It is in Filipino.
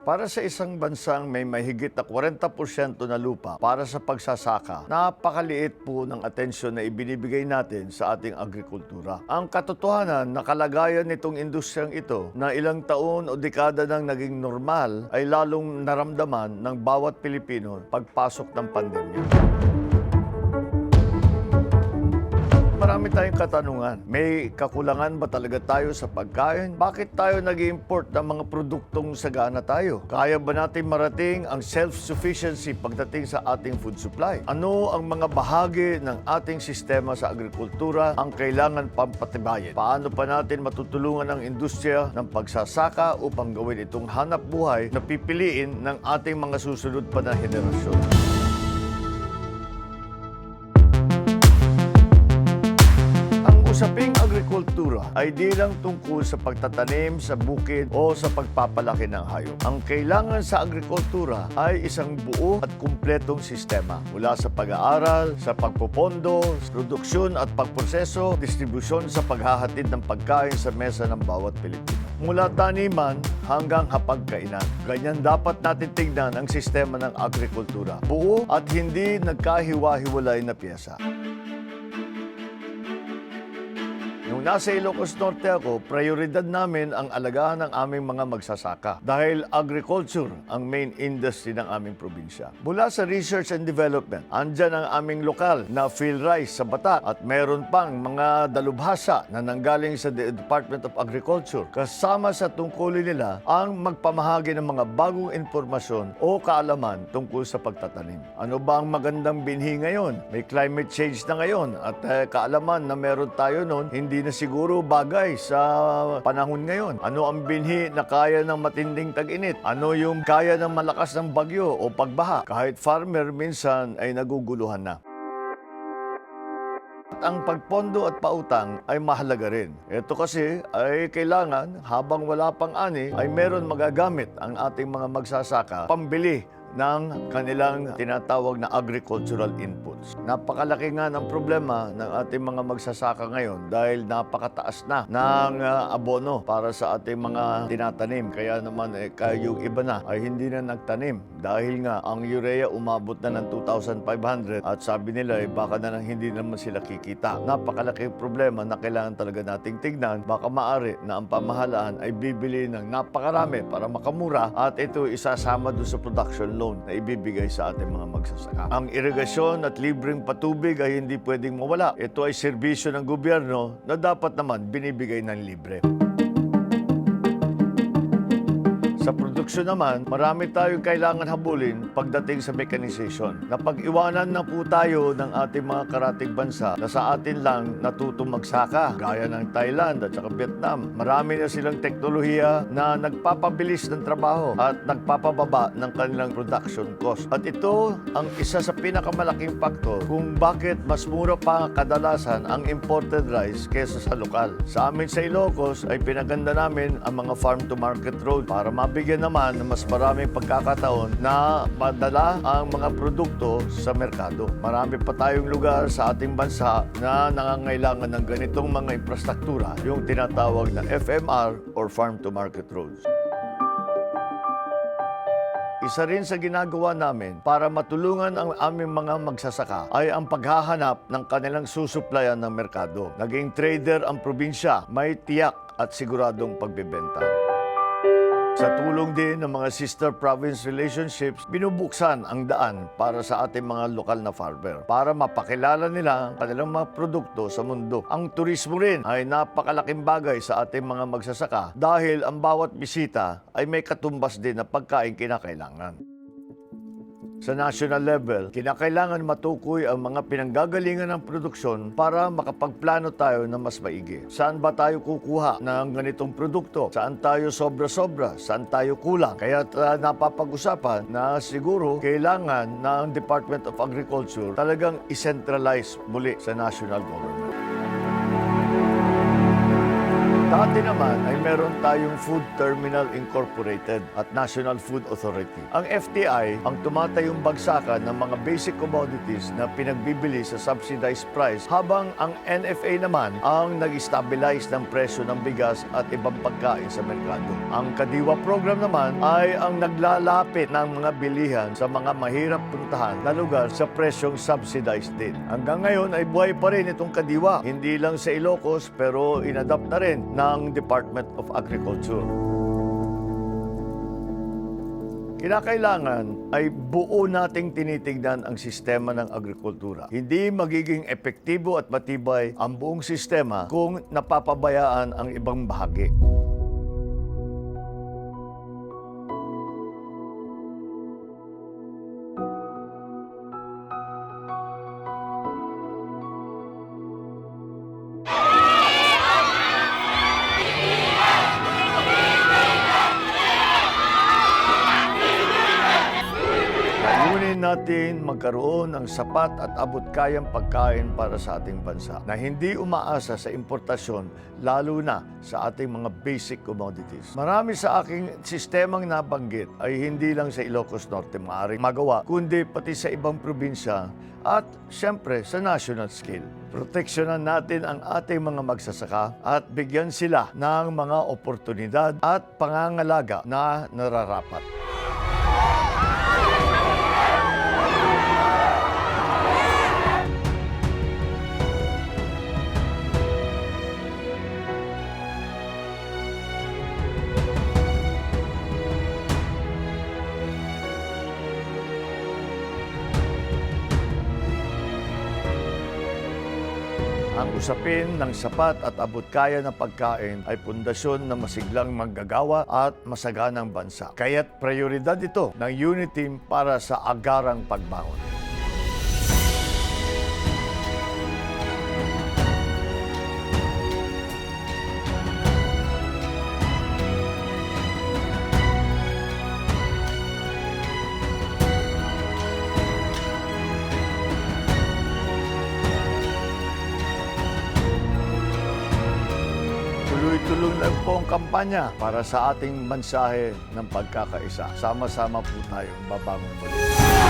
Para sa isang bansang may mahigit na 40% na lupa para sa pagsasaka, napakaliit po ng atensyon na ibinibigay natin sa ating agrikultura. Ang katotohanan na kalagayan nitong industriyang ito na ilang taon o dekada nang naging normal ay lalong naramdaman ng bawat Pilipino pagpasok ng pandemya. Marami tayong katanungan. May kakulangan ba talaga tayo sa pagkain? Bakit tayo nag import ng mga produktong sagana tayo? Kaya ba natin marating ang self-sufficiency pagdating sa ating food supply? Ano ang mga bahagi ng ating sistema sa agrikultura ang kailangan pampatibayin? Paano pa natin matutulungan ang industriya ng pagsasaka upang gawin itong hanap buhay na pipiliin ng ating mga susunod pa na henerasyon? Agrikultura ay di lang tungkol sa pagtatanim sa bukid o sa pagpapalaki ng hayop. Ang kailangan sa agrikultura ay isang buo at kumpletong sistema mula sa pag-aaral, sa pagpopondo, produksyon at pagproseso, distribusyon sa paghahatid ng pagkain sa mesa ng bawat Pilipino. Mula taniman hanggang hapagkainan. Ganyan dapat natin tingnan ang sistema ng agrikultura. Buo at hindi nagkahiwa-hiwalay na pyesa. Nung nasa Ilocos Norte ako, prioridad namin ang alagaan ng aming mga magsasaka dahil agriculture ang main industry ng aming probinsya. Mula sa research and development, andyan ang aming lokal na field rice sa Batak at meron pang mga dalubhasa na nanggaling sa De- Department of Agriculture. Kasama sa tungkulin nila ang magpamahagi ng mga bagong impormasyon o kaalaman tungkol sa pagtatanim. Ano ba ang magandang binhi ngayon? May climate change na ngayon at eh, kaalaman na meron tayo noon, hindi na siguro bagay sa panahon ngayon. Ano ang binhi na kaya ng matinding tag-init? Ano yung kaya ng malakas ng bagyo o pagbaha? Kahit farmer minsan ay naguguluhan na. Ang pagpondo at pautang ay mahalaga rin. Ito kasi ay kailangan habang wala pang ani ay meron magagamit ang ating mga magsasaka pambili ng kanilang tinatawag na agricultural inputs. Napakalaki nga ng problema ng ating mga magsasaka ngayon dahil napakataas na ng ah, abono para sa ating mga tinatanim. Kaya naman eh, yung iba na ay hindi na nagtanim dahil nga ang urea umabot na ng 2,500 at sabi nila eh, baka na lang hindi naman sila kikita. Napakalaki problema na kailangan talaga nating tignan. Baka maari na ang pamahalaan ay bibili ng napakarami para makamura at ito isasama doon sa production loan na ibibigay sa ating mga magsasaka. Ang irigasyon at libreng patubig ay hindi pwedeng mawala. Ito ay serbisyo ng gobyerno na dapat naman binibigay ng libre. Sa produksyon naman, marami tayong kailangan habulin pagdating sa mechanization. Napag-iwanan na po tayo ng ating mga karating bansa na sa atin lang natutong magsaka, gaya ng Thailand at saka Vietnam. Marami na silang teknolohiya na nagpapabilis ng trabaho at nagpapababa ng kanilang production cost. At ito ang isa sa pinakamalaking faktor kung bakit mas mura pa kadalasan ang imported rice kesa sa lokal. Sa amin sa Ilocos ay pinaganda namin ang mga farm-to-market road para mabigyan naman ng mas maraming pagkakataon na madala ang mga produkto sa merkado. Marami pa tayong lugar sa ating bansa na nangangailangan ng ganitong mga infrastruktura, yung tinatawag na FMR or farm-to-market roads. Isa rin sa ginagawa namin para matulungan ang aming mga magsasaka ay ang paghahanap ng kanilang susuplayan ng merkado. Naging trader ang probinsya, may tiyak at siguradong pagbebenta. Sa tulong din ng mga sister province relationships, binubuksan ang daan para sa ating mga lokal na farmer para mapakilala nila ang kanilang mga produkto sa mundo. Ang turismo rin ay napakalaking bagay sa ating mga magsasaka dahil ang bawat bisita ay may katumbas din na pagkain kinakailangan. Sa national level, kinakailangan matukoy ang mga pinanggagalingan ng produksyon para makapagplano tayo na mas maigi. Saan ba tayo kukuha ng ganitong produkto? Saan tayo sobra-sobra? Saan tayo kulang? Kaya uh, napapag-usapan na siguro kailangan ng Department of Agriculture talagang i-centralize muli sa national government. Dati naman ay meron tayong Food Terminal Incorporated at National Food Authority. Ang FTI ang tumatayong bagsakan ng mga basic commodities na pinagbibili sa subsidized price habang ang NFA naman ang nag-stabilize ng presyo ng bigas at ibang pagkain sa merkado. Ang Kadiwa program naman ay ang naglalapit ng mga bilihan sa mga mahirap puntahan na lugar sa presyong subsidized din. Hanggang ngayon ay buhay pa rin itong Kadiwa, hindi lang sa Ilocos pero inadapt na rin ng Department of Agriculture. Kinakailangan ay buo nating tinitignan ang sistema ng agrikultura. Hindi magiging epektibo at matibay ang buong sistema kung napapabayaan ang ibang bahagi. Natin magkaroon ng sapat at abot-kayang pagkain para sa ating bansa na hindi umaasa sa importasyon lalo na sa ating mga basic commodities. Marami sa aking sistemang nabanggit ay hindi lang sa Ilocos Norte maaaring magawa, kundi pati sa ibang probinsya at siyempre sa national scale. Proteksyonan natin ang ating mga magsasaka at bigyan sila ng mga oportunidad at pangangalaga na nararapat. Usapin ng sapat at abot-kaya na pagkain ay pundasyon na masiglang manggagawa at masaganang bansa. Kaya't prioridad ito ng Uniteam para sa agarang pagbangon. Tuloy-tuloy lang po ang kampanya para sa ating mensahe ng pagkakaisa. Sama-sama po tayong babangon muli.